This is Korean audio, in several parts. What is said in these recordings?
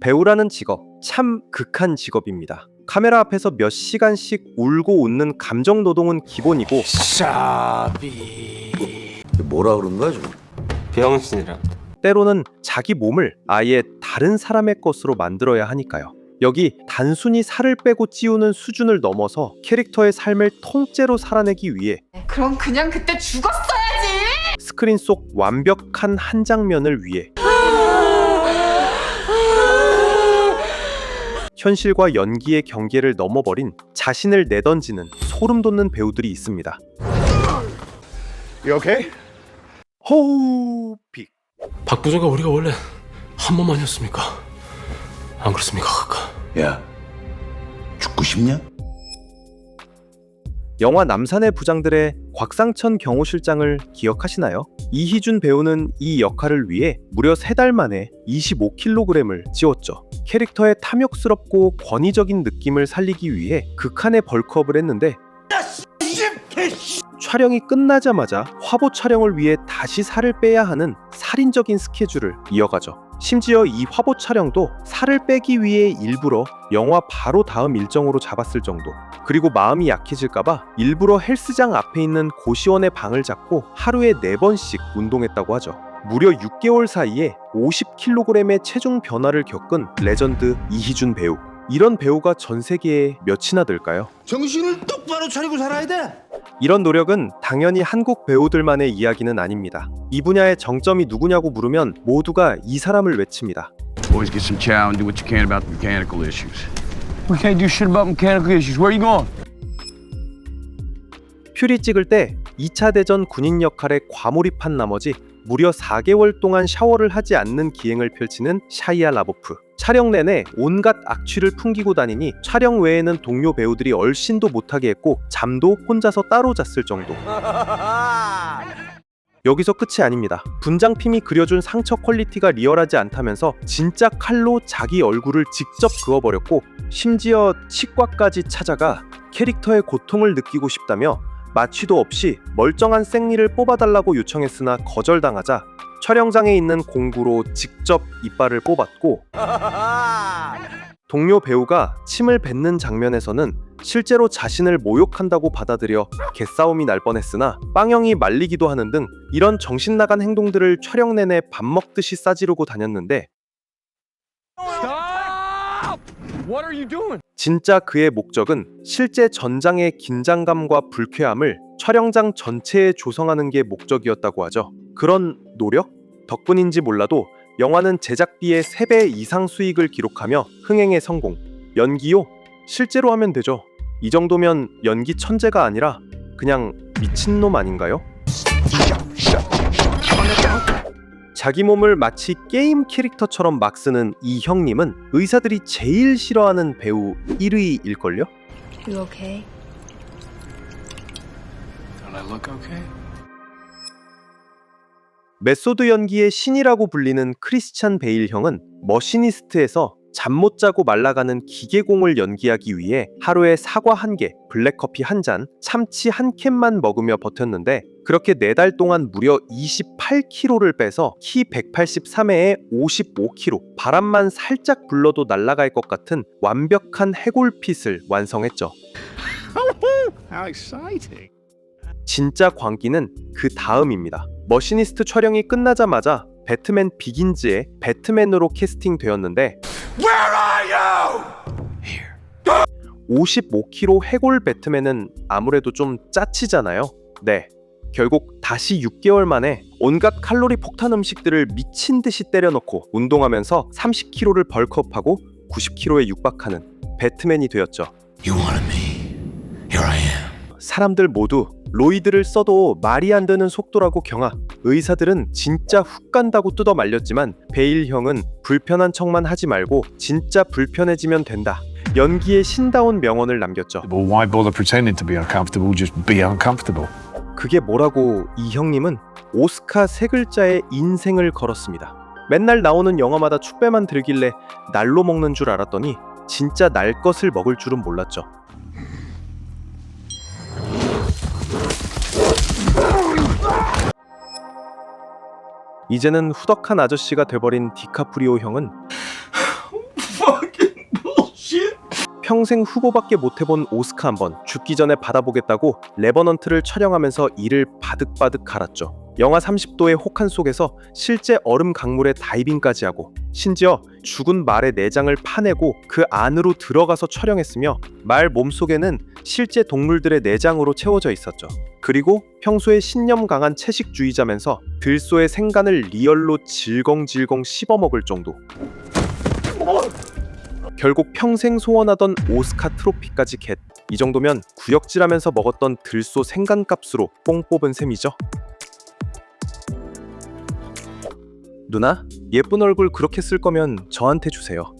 배우라는 직업 참 극한 직업입니다. 카메라 앞에서 몇 시간씩 울고 웃는 감정 노동은 기본이고 샤비 뭐라 그런 거야 지금? 병신이라 때로는 자기 몸을 아예 다른 사람의 것으로 만들어야 하니까요. 여기 단순히 살을 빼고 찌우는 수준을 넘어서 캐릭터의 삶을 통째로 살아내기 위해 그럼 그냥 그때 죽었어야지. 스크린 속 완벽한 한 장면을 위해 현실과 연기의 경계를 넘어버린 자신을 내던지는 소름 돋는 배우들이 있습니다. You okay? 호흡 박 부장과 우리가 원래 한 몸만이었습니까? 안 그렇습니까 카카? 야 죽고 싶냐? 영화 남산의 부장들의 곽상천 경호실장을 기억하시나요? 이희준 배우는 이 역할을 위해 무려 세달 만에 25kg을 찌웠죠. 캐릭터의 탐욕스럽고 권위적인 느낌을 살리기 위해 극한의 벌크업을 했는데 촬영이 끝나자마자 화보 촬영을 위해 다시 살을 빼야 하는 살인적인 스케줄을 이어가죠. 심지어 이 화보 촬영도 살을 빼기 위해 일부러 영화 바로 다음 일정으로 잡았을 정도. 그리고 마음이 약해질까봐 일부러 헬스장 앞에 있는 고시원의 방을 잡고 하루에 4번씩 운동했다고 하죠. 무려 6개월 사이에 50kg의 체중 변화를 겪은 레전드 이희준 배우. 이런 배우가 전 세계에 몇이나 될까요? 정신을 똑바로 차리고 살아야 돼. 이런 노력은 당연히 한국 배우들만의 이야기는 아닙니다. 이 분야의 정점이 누구냐고 물으면 모두가 이 사람을 외칩니다. Always get some chow and do what you can about the mechanical issues. We can't do shit about mechanical issues. Where are you going? 퓨리 찍을 때 2차 대전 군인 역할에 과몰입한 나머지 무려 4개월 동안 샤워를 하지 않는 기행을 펼치는 샤이아 라보프. 촬영 내내 온갖 악취를 풍기고 다니니 촬영 외에는 동료 배우들이 얼씬도 못하게 했고 잠도 혼자서 따로 잤을 정도. 여기서 끝이 아닙니다. 분장핌이 그려준 상처 퀄리티가 리얼하지 않다면서 진짜 칼로 자기 얼굴을 직접 그어버렸고 심지어 치과까지 찾아가 캐릭터의 고통을 느끼고 싶다며 마취도 없이 멀쩡한 생리를 뽑아달라고 요청했으나 거절당하자 촬영장에 있는 공구로 직접 이빨을 뽑았고 동료 배우가 침을 뱉는 장면에서는 실제로 자신을 모욕한다고 받아들여 개싸움이 날 뻔했으나 빵형이 말리기도 하는 등 이런 정신 나간 행동들을 촬영 내내 밥 먹듯이 싸지르고 다녔는데 What are you doing? 진짜 그의 목적은 실제 전장의 긴장감과 불쾌함을 촬영장 전체에 조성하는 게 목적이었다고 하죠. 그런 노력 덕분인지 몰라도 영화는 제작비의 3배 이상 수익을 기록하며 흥행에 성공. 연기요? 실제로 하면 되죠. 이 정도면 연기 천재가 아니라 그냥 미친놈 아닌가요? 자기 몸을 마치 게임 캐릭터처럼 막 쓰는 이 형님은 의사들이 제일 싫어하는 배우 1위일걸요? You okay? Don't I look okay? 메소드 연기의 신이라고 불리는 크리스찬 베일 형은 머시니스트에서 잠 못 자고 말라가는 기계공을 연기하기 위해 하루에 사과 한 개, 블랙커피 한 잔, 참치 한 캔만 먹으며 버텼는데 그렇게 네달 동안 무려 28kg를 빼서 키 183에 55kg, 바람만 살짝 불러도 날아갈 것 같은 완벽한 해골핏을 완성했죠. How exciting! 진짜 광기는 그 다음입니다. 머시니스트 촬영이 끝나자마자 배트맨 비긴즈의 배트맨으로 캐스팅되었는데 55kg 해골 배트맨은 아무래도 좀 짜치잖아요. 네. 결국 다시 6개월 만에 온갖 칼로리 폭탄 음식들을 미친 듯이 때려넣고 운동하면서 30kg를 벌크업하고 90kg에 육박하는 배트맨이 되었죠. You wanted me. 사람들 모두 로이드를 써도 말이 안 되는 속도라고 경하. 의사들은 진짜 훅 간다고 뜯어 말렸지만 베일 형은 불편한 척만 하지 말고 진짜 불편해지면 된다. 연기의 신다운 명언을 남겼죠. Well, why bother pretending to be uncomfortable? Just be uncomfortable. 그게 뭐라고 이 형님은 오스카 세 글자의 인생을 걸었습니다. 맨날 나오는 영화마다 축배만 들길래 날로 먹는 줄 알았더니 진짜 날 것을 먹을 줄은 몰랐죠. 이제는 후덕한 아저씨가 돼버린 디카프리오 형은 평생 후보밖에 못 해본 오스카 한번 죽기 전에 받아보겠다고 레버넌트를 촬영하면서 이를 바득바득 갈았죠. 영하 30도의 혹한 속에서 실제 얼음 강물에 다이빙까지 하고 심지어 죽은 말의 내장을 파내고 그 안으로 들어가서 촬영했으며 말 몸속에는 실제 동물들의 내장으로 채워져 있었죠. 그리고 평소에 신념 강한 채식주의자면서 들소의 생간을 리얼로 질겅질겅 씹어먹을 정도. 결국 평생 소원하던 오스카 트로피까지 겟. 이 정도면 구역질하면서 먹었던 들소 생간값으로 뽕 뽑은 셈이죠. 누나, 예쁜 얼굴 그렇게 쓸 거면 저한테 주세요.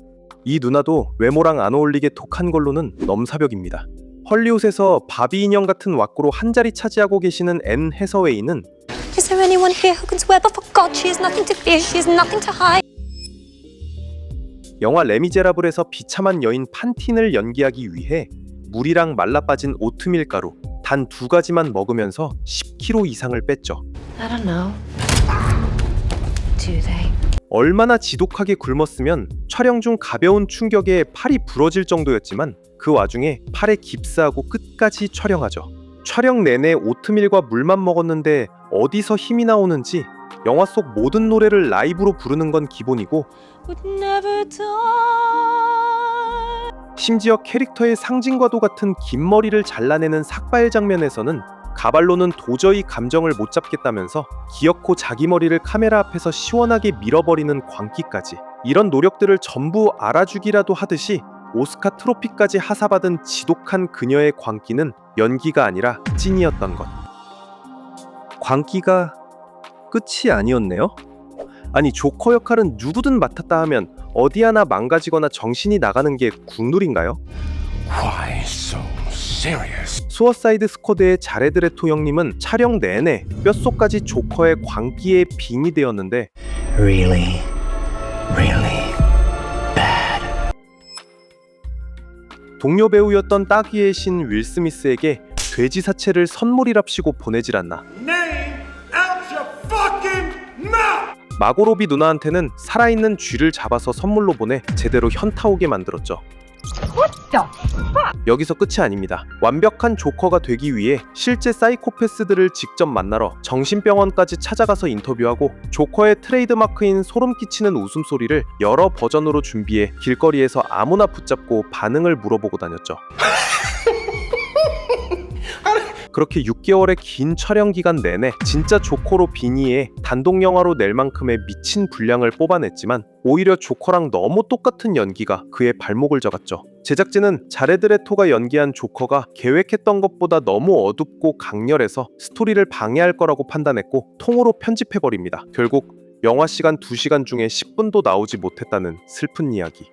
이 누나도 외모랑 안 어울리게 독한 걸로는 넘사벽입니다. 헐리우드에서 바비 인형 같은 왁구로 한 자리 차지하고 계시는 앤 해서웨이는 Is there anyone here who can swear but for God she has nothing to fear, she has nothing to hide? 영화 레미제라블에서 비참한 여인 판틴을 연기하기 위해 물이랑 말라빠진 오트밀 가루 단 두 가지만 먹으면서 10kg 이상을 뺐죠. I don't know. Do they? 얼마나 지독하게 굶었으면 촬영 중 가벼운 충격에 팔이 부러질 정도였지만 그 와중에 팔에 깁스하고 끝까지 촬영하죠. 촬영 내내 오트밀과 물만 먹었는데 어디서 힘이 나오는지 영화 속 모든 노래를 라이브로 부르는 건 기본이고. 심지어 캐릭터의 상징과도 같은 긴 머리를 잘라내는 삭발 장면에서는 가발로는 도저히 감정을 못 잡겠다면서 기어코 자기 머리를 카메라 앞에서 시원하게 밀어버리는 광기까지 이런 노력들을 전부 알아주기라도 하듯이 오스카 트로피까지 하사받은 지독한 그녀의 광기는 연기가 아니라 찐이었던 것. 광기가 끝이 아니었네요. 아니 조커 역할은 누구든 맡았다 하면 어디 하나 망가지거나 정신이 나가는 게 국룰인가요? Why so serious? 수어사이드 스쿼드의 자레드 레토 형님은 촬영 내내 뼛속까지 조커의 광기에 빙이 되었는데 Really, really. 동료 배우였던 따귀의 신 윌 스미스에게 돼지 사체를 선물이랍시고 보내질 않나. 마고로비 누나한테는 살아있는 쥐를 잡아서 선물로 보내 제대로 현타 오게 만들었죠. 여기서 끝이 아닙니다. 완벽한 조커가 되기 위해 실제 사이코패스들을 직접 만나러 정신병원까지 찾아가서 인터뷰하고 조커의 트레이드마크인 소름 끼치는 웃음소리를 여러 버전으로 준비해 길거리에서 아무나 붙잡고 반응을 물어보고 다녔죠. 그렇게 6개월의 긴 촬영 기간 내내 진짜 조커로 빙의해 단독 영화로 낼 만큼의 미친 분량을 뽑아냈지만 오히려 조커랑 너무 똑같은 연기가 그의 발목을 잡았죠. 제작진은 자레드 레토가 연기한 조커가 계획했던 것보다 너무 어둡고 강렬해서 스토리를 방해할 거라고 판단했고 통으로 편집해버립니다. 결국 영화 시간 2시간 중에 10분도 나오지 못했다는 슬픈 이야기.